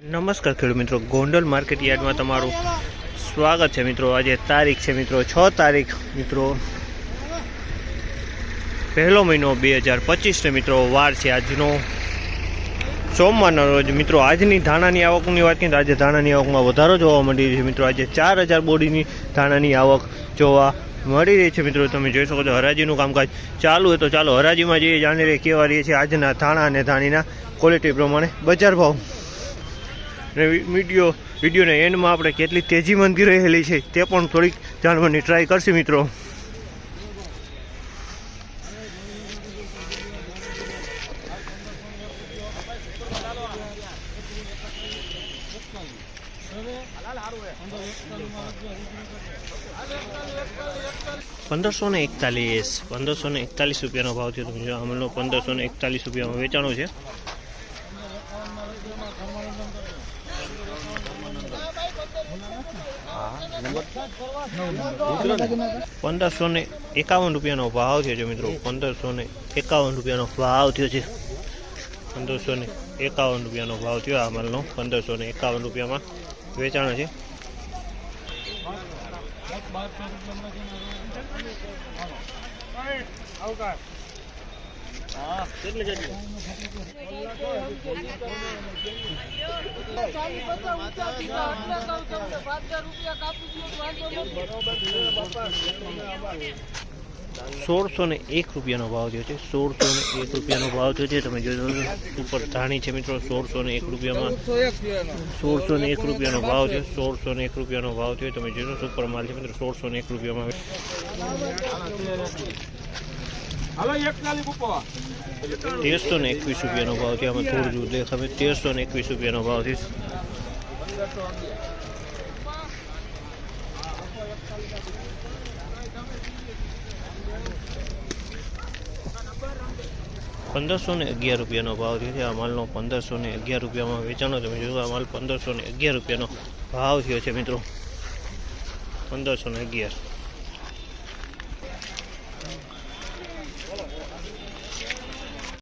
નમસ્કાર ખેડૂત મિત્રો, ગોંડલ માર્કેટ યાર્ડમાં તમારું સ્વાગત છે મિત્રો. આજે તારીખ છે મિત્રો, છ તારીખ મિત્રો. પહેલો મહિનો બે હજાર પચીસને મિત્રો, વાર છે આજનો. સોમવારના રોજ મિત્રો, આજની ધાણાની આવકની વાત કરીએ તો આજે ધાણાની આવકમાં વધારો જોવા મળી રહ્યો છે મિત્રો. આજે ચાર હજાર બોડીની ધાણાની આવક જોવા મળી રહી છે મિત્રો. તમે જોઈ શકો છો હરાજીનું કામકાજ ચાલુ હોય તો ચાલો હરાજીમાં જઈએ, જાણી રહીએ કેવા રહીએ છે આજના ધાણા અને ધાણીના ક્વોલિટી પ્રમાણે બજાર ભાવ. અને વીડિયો વિડીયોના એન્ડમાં આપણે કેટલી તેજી મંદી રહેલી છે તે પણ થોડીક જાણવાની ટ્રાય કરશે મિત્રો. પંદરસો ને એકતાલીસ, પંદરસો ને એકતાલીસ રૂપિયાનો ભાવ છે તમે જો પંદરસો ને એકતાલીસ રૂપિયામાં વેચાણો છે. પંદરસો ને એકાવન રૂપિયાનો ભાવ થયો છે મિત્રો. પંદરસો ને એકાવન રૂપિયાનો ભાવ થયો છે. પંદરસો ને એકાવન રૂપિયાનો ભાવ થયો આ માલનો. પંદરસો ને એકાવન રૂપિયામાં વેચાણ છે. કેટલી પચાસ સોળસો ને એક રૂપિયાનો ભાવ થયો છે. સોળસો ને એક રૂપિયાનો ભાવ થયો છે. તમે જોઈ શકો ઉપર ધાણી છે મિત્રો. સોળસો ને એક રૂપિયામાં સોળસો ને એક રૂપિયાનો ભાવ છે સોળસો ને એક રૂપિયાનો ભાવ થયો. તમે જોઈ લો સુપર માલ છે મિત્રો. સોળસો ને એક રૂપિયામાં તેરસો ને એકવીસ રૂપિયાનો ભાવ છે, આમાં થોડું જેવું દેખાવે. તેરસો ને એકવીસ રૂપિયાનો ભાવ છે. પંદરસો ને અગિયાર રૂપિયાનો ભાવ થયો છે, આ માલનો પંદરસો ને અગિયાર રૂપિયામાં વેચાણો. તમે જોયું આ માલ પંદરસો ને અગિયાર રૂપિયાનો ભાવ થયો છે, મિત્રો. પંદરસો ને અગિયાર.